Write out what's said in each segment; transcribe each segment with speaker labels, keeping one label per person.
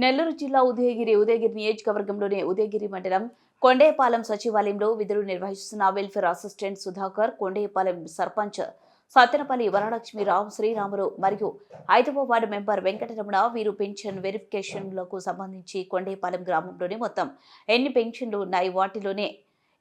Speaker 1: నెల్లూరు జిల్లా ఉదయగిరి ఉదయగిరి నియోజకవర్గంలోని ఉదయగిరి మండలం కొండేపాలెం సచివాలయంలో విధులు నిర్వహిస్తున్న వెల్ఫేర్ అసిస్టెంట్ సుధాకర్ కొండేపాలెం సర్పంచ్ సత్తెనపల్లి వరలక్ష్మిరావు శ్రీరాములు మరియు ఐదవ వార్డు మెంబర్ వెంకటరమణ వీరు పెన్షన్ వెరిఫికేషన్లకు సంబంధించి కొండేపాలెం గ్రామంలోని మొత్తం ఎన్ని పెన్షన్లు ఉన్నాయి? వాటిలోనే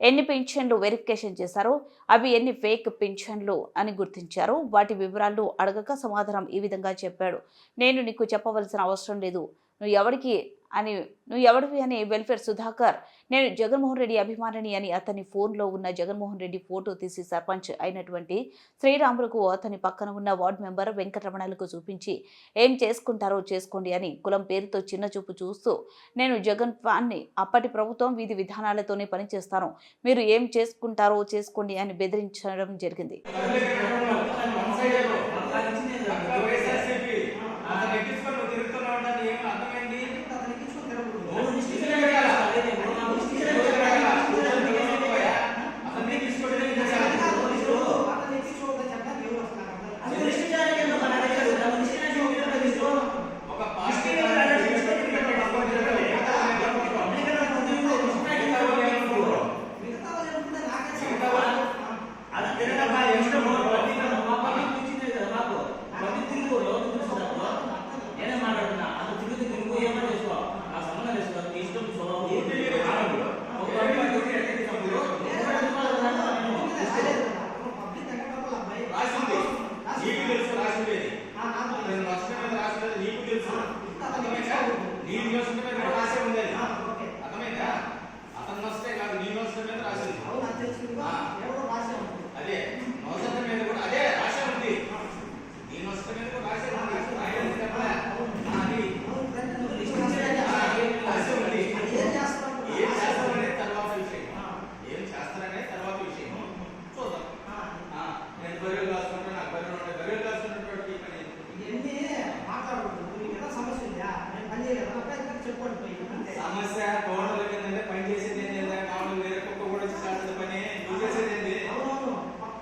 Speaker 1: ఎన్ని పెన్షన్లు వెరిఫికేషన్ చేశారో? అవి ఎన్ని ఫేక్ పెన్షన్లు అని గుర్తించారు? వాటి వివరాలు అడగక సమాధానం ఈ విధంగా చెప్పాడు. నేను నీకు చెప్పవలసిన అవసరం లేదు. నువ్వు ఎవరికి అని నువ్వు ఎవడివి అని వెల్ఫేర్ సుధాకర్ నేను జగన్మోహన్ రెడ్డి అభిమానిని అని అతని ఫోన్లో ఉన్న జగన్మోహన్ రెడ్డి ఫోటో తీసి సర్పంచ్ అయినటువంటి శ్రీరాములకు అతని పక్కన ఉన్న వార్డు మెంబర్ వెంకటరమణలకు చూపించి ఏం చేసుకుంటారో చేసుకోండి అని కులం పేరుతో చిన్న చూపు చూస్తూ నేను జగన్ ఫ్యాన్ని అప్పటి ప్రభుత్వం వీధి విధానాలతోనే పనిచేస్తాను మీరు ఏం చేసుకుంటారో చేసుకోండి అని బెదిరించడం జరిగింది.
Speaker 2: నీకు తెలుసు అర్థమైందా నీకు నష్టం మీద కూడా రాసే ఉంది అది అర్థమైందా అతను నష్టే కాదు నీ నష్టం మీద రాసింది అదే నష్టం మీద కూడా అదే రాసే ఉంది నీ నష్టం మీద కూడా రాసే ఉంది రాయని చెప్పలే ఆ, అది ఆ, రాసే ఉంది ఏం చేస్తారనే తర్వాత విషయం ఏం చేస్తారనే తర్వాత విషయం చూద్దాం ఆ, నేను బర్రెలు కాసుకుంటే నాకు బర్రెలు ఉంటాయి బర్రెలు కాసుకున్నటువంటి పని సమస్య టోటల్ ఏంటంటే పని చేసేది ఏంటి లేదా కావాలి వేరే కుక్క కూడా వచ్చి చేస్తుంది పని నువ్వు చేసేది ఏంటి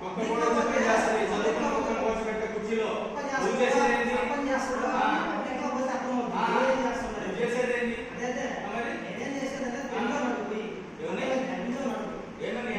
Speaker 2: కుక్క కూడా వచ్చి పని చేస్తుంది చదువుకున్న కుక్కను కోసి పెట్టే కుర్చీలో నువ్వు చేసేది ఏంటి నువ్వు చేసేది ఏంటి మరి ఏమని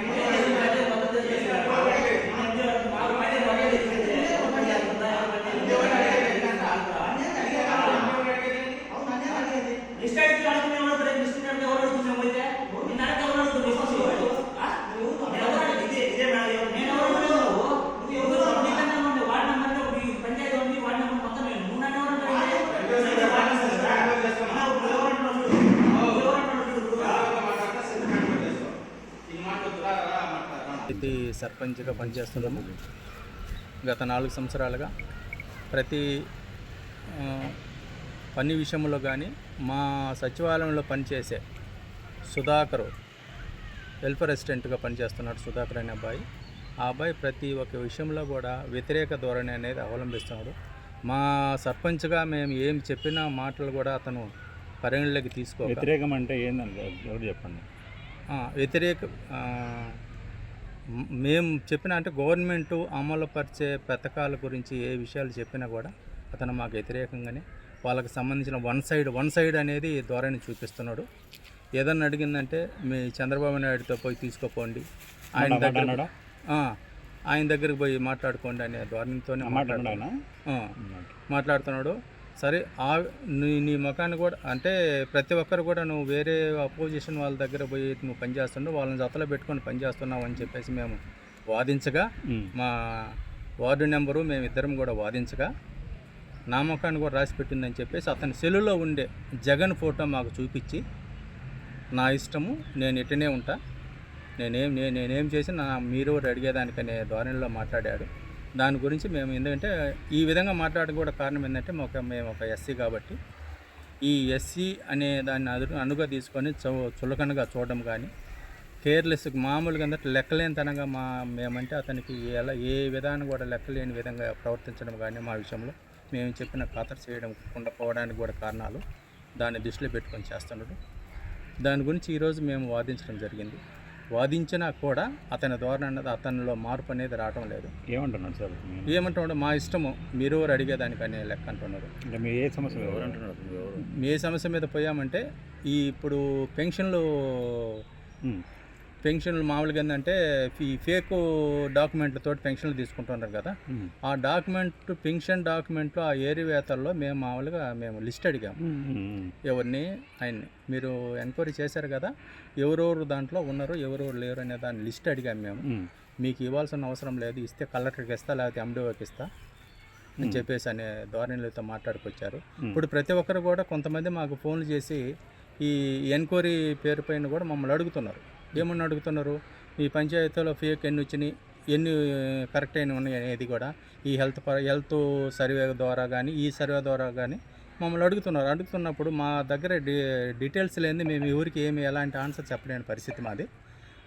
Speaker 2: ఈ మాట వద్దురా రా
Speaker 3: ఇది సర్పంచ్గా పనిచేస్తున్నాము గత నాలుగు సంవత్సరాలుగా ప్రతి పని విషయంలో కానీ మా సచివాలయంలో పనిచేసే సుధాకర్ వెల్ఫేర్ అసిస్టెంట్గా పనిచేస్తున్నాడు సుధాకర్ అనే అబ్బాయి. ఆ అబ్బాయి ప్రతి ఒక్క విషయంలో కూడా వ్యతిరేక ధోరణి అనేది అవలంబిస్తున్నాడు. మా సర్పంచ్గా మేము ఏం చెప్పిన మాటలు కూడా అతను పరిగణలోకి తీసుకో
Speaker 4: వ్యతిరేకం అంటే ఎవరు చెప్పండి?
Speaker 3: వ్యతిరేక మేము చెప్పిన అంటే గవర్నమెంట్ అమలుపరిచే పథకాల గురించి ఏ విషయాలు చెప్పినా కూడా అతను మాకు వ్యతిరేకంగానే వాళ్ళకి సంబంధించిన వన్ సైడ్ వన్ సైడ్ అనేది ధోరణి చూపిస్తున్నాడు. ఏదన్నా అడిగిందంటే మీ చంద్రబాబు నాయుడుతో పోయి తీసుకోపోండి. ఆయన దగ్గర ఆయన దగ్గరికి పోయి మాట్లాడుకోండి అనే ధోరణితోనే మాట్లాడుతున్నాడు. మాట్లాడుతున్నాడు. సరే ఆ నీ నీ ముఖాన్ని కూడా అంటే ప్రతి ఒక్కరు కూడా నువ్వు వేరే అపోజిషన్ వాళ్ళ దగ్గర పోయి నువ్వు పనిచేస్తున్నావు వాళ్ళని జతలో పెట్టుకొని పనిచేస్తున్నావు అని చెప్పేసి మేము వాదించగా. మా వార్డు నెంబరు మేమిద్దరం కూడా వాదించగా నా ముఖాన్ని కూడా రాసి పెట్టిందని చెప్పేసి అతని సెల్లులో ఉండే జగన్ ఫోటో మాకు చూపించి నా ఇష్టము నేను ఇటనే ఉంటా నేనేం నే- నేనేం చేసి నా మీరు అడిగేదానికనే ధోరణిలో మాట్లాడాడు దాని గురించి మేము ఎందుకంటే ఈ విధంగా మాట్లాడడం కూడా కారణం ఏంటంటే మాకు మేము ఒక ఎస్సీ కాబట్టి ఈ ఎస్సీ అనే దాన్ని అదు అనుగా తీసుకొని చౌ చులకనగా చూడడం కానీ కేర్లెస్ మామూలుగా అందరూ లెక్కలేనితనంగా మా మేమంటే అతనికి ఎలా ఏ విధానం కూడా లెక్కలేని విధంగా ప్రవర్తించడం కానీ మా విషయంలో మేము చెప్పిన ఖాతరు చేయడం ఉండకపోవడానికి కూడా కారణాలు దాన్ని దృష్టిలో పెట్టుకొని చేస్తున్నాడు. దాని గురించి ఈరోజు మేము వాదించడం జరిగింది. వాదించినా కూడా అతని ద్వారా అన్నది అతనిలో మార్పు అనేది రావటం లేదు.
Speaker 4: ఏమంటున్నాడు సార్?
Speaker 3: ఏమంటున్నాడు మా ఇష్టము. మీరు ఎవరు అడిగేదానికి అనే లెక్క అంటున్నారు.
Speaker 4: అంటే మీ ఏ సమస్య ఎవరు అంటున్నారు?
Speaker 3: మీ ఏ సమస్య మీద పోయామంటే ఈ ఇప్పుడు పెన్షన్లు పెన్షన్లు మామూలుగా ఏంటంటే ఈ ఫేక్ డాక్యుమెంట్లతో పెన్షన్లు తీసుకుంటున్నారు కదా. ఆ డాక్యుమెంట్ పెన్షన్ డాక్యుమెంట్లో ఆ ఏరివేతల్లో మేము మామూలుగా మేము లిస్ట్ అడిగాము ఎవరిని ఆయన్ని. మీరు ఎంక్వైరీ చేశారు కదా ఎవరెవరు దాంట్లో ఉన్నారు ఎవరెవరు లేరు అనే దాని లిస్ట్ అడిగాము మేము. మీకు ఇవ్వాల్సిన అవసరం లేదు ఇస్తే కలెక్టర్కి ఇస్తా లేకపోతే ఎండిఓకి ఇస్తా అని చెప్పేసి అనే ధోరణిలతో మాట్లాడుకొచ్చారు. ఇప్పుడు ప్రతి ఒక్కరు కూడా కొంతమంది మాకు ఫోన్లు చేసి ఈ ఎన్క్వైరీ పేరు పైన కూడా మమ్మల్ని అడుగుతున్నారు. ఏమన్నా అడుగుతున్నారు? ఈ పంచాయతీలో ఫేక్ ఎన్ని వచ్చినాయి? ఎన్ని కరెక్ట్ అయిన ఉన్నాయి అనేది కూడా ఈ హెల్త్ ప హెల్త్ సర్వే ద్వారా కానీ ఈ సర్వే ద్వారా కానీ మమ్మల్ని అడుగుతున్నారు. అడుగుతున్నప్పుడు మా దగ్గర డి డీటెయిల్స్ లేని మేము ఎవరికి ఏమి ఎలాంటి ఆన్సర్ చెప్పలేని పరిస్థితి మాది.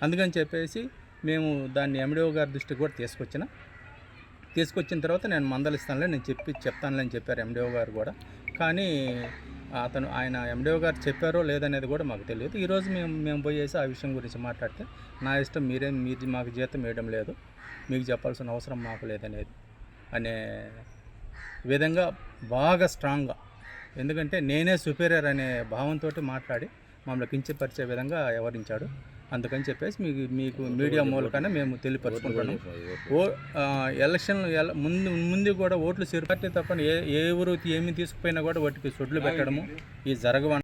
Speaker 3: అందుకని చెప్పేసి మేము దాన్ని ఎండిఓ గారి దృష్టికి కూడా తీసుకొచ్చిన. తీసుకొచ్చిన తర్వాత నేను మందలిస్తానులే నేను చెప్పి చెప్తానులే అని చెప్పారు ఎండిఓ గారు కూడా. కానీ అతను ఆయన ఎండిఓ గారు చెప్పారో లేదనేది కూడా మాకు తెలియదు. ఈరోజు మేము మేము పోయేసి ఆ విషయం గురించి మాట్లాడితే నా ఇష్టం మీరేం మీరు మాకు జీతం వేయడం లేదు. మీకు చెప్పాల్సిన అవసరం మాకు లేదనేది. అనే విధంగా బాగా స్ట్రాంగ్గా ఎందుకంటే నేనే సుపీరియర్ అనే భావంతో మాట్లాడి మమ్మల్ని కించపరిచే విధంగా వ్యవహరించాడు. అందుకని చెప్పేసి మీకు మీకు మీడియా మూలకనే మేము తెలియపరుచుకుంటున్నాం. ఓ ఎలక్షన్ ఎల- ముందు ముందు కూడా ఓట్లు సిరు పార్టీ తప్పని ఏ ఏ ఊరు ఏమి తీసుకుపోయినా కూడా వాటికి సొడ్లు పెట్టడము ఈ జరగవ